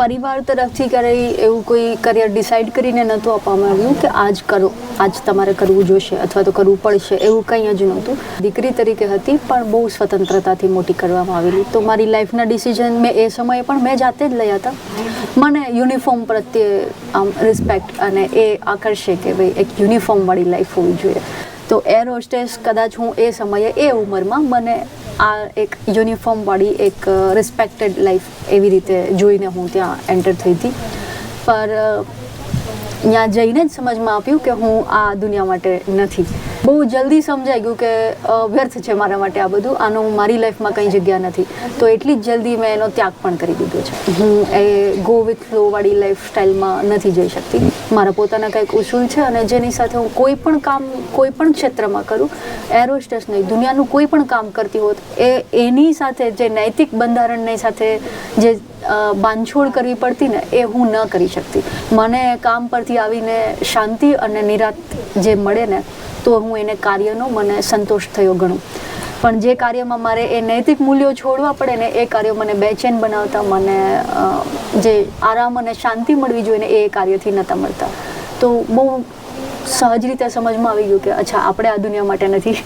પરિવાર તરફથી ક્યારેય એવું કોઈ કરિયર ડિસાઈડ કરીને નહોતું આપવામાં આવ્યું કે આજ કરો, આજ તમારે કરવું જોશે અથવા તો કરવું પડશે એવું કંઈ જ નહોતું. દીકરી તરીકે હતી પણ બહુ સ્વતંત્રતાથી મોટી કરવામાં આવેલી. તો મારી લાઈફના ડિસિઝન મેં એ સમયે પણ મેં જાતે જ લયા હતા. મને યુનિફોર્મ પ્રત્યે આમ રિસ્પેક્ટ અને એ આકર્ષે કે ભાઈ એક યુનિફોર્મવાળી લાઈફ હોવી જોઈએ. તો એર હોસ્ટેસ કદાચ હું એ સમયે, એ ઉંમરમાં મને આ એક યુનિફોર્મવાળી એક રિસ્પેક્ટેડ લાઈફ એવી રીતે જોઈને હું ત્યાં એન્ટર થઈ હતી. પર ત્યાં જઈને જ સમજમાં આપ્યું કે હું આ દુનિયા માટે નથી. બહુ જલ્દી સમજાઈ ગયું કે વ્યર્થ છે મારા માટે આ બધું. આનો મારી લાઈફમાં કંઈ જગ્યા નથી. તો એટલી જ જલ્દી મેં એનો ત્યાગ પણ કરી દીધો છે. હું એ ગો વિથ ફ્લો વાળી લાઈફ સ્ટાઈલમાં નથી જઈ શકતી. મારા પોતાના કંઈક ઉસૂલ છે અને જેની સાથે હું કોઈ પણ કામ, કોઈ પણ ક્ષેત્રમાં કરું એરોસ્ટેસ નહીં, દુનિયાનું કોઈ પણ કામ કરતી હોત, એ, એની સાથે જે નૈતિક બંધારણની સાથે જે બાંધછોડ કરવી પડતી ને, એ હું ન કરી શકતી. મને કામ પરથી આવીને શાંતિ અને નિરાત જે મળે ને, તો હું એને કાર્યનો મને સંતોષ થયો ગણો. પણ જે કાર્યમાં મારે એ નૈતિક મૂલ્યો છોડવા પડે ને એ કાર્યો મને બેચેન બનાવતા, મને જે આરામ અને શાંતિ મળવી જોઈએ ને એ કાર્યથી નહોતા મળતા. તો બહુ સહજ રીતે સમજમાં આવી ગયું કે અચ્છા, આપણે આ દુનિયા માટે નથી.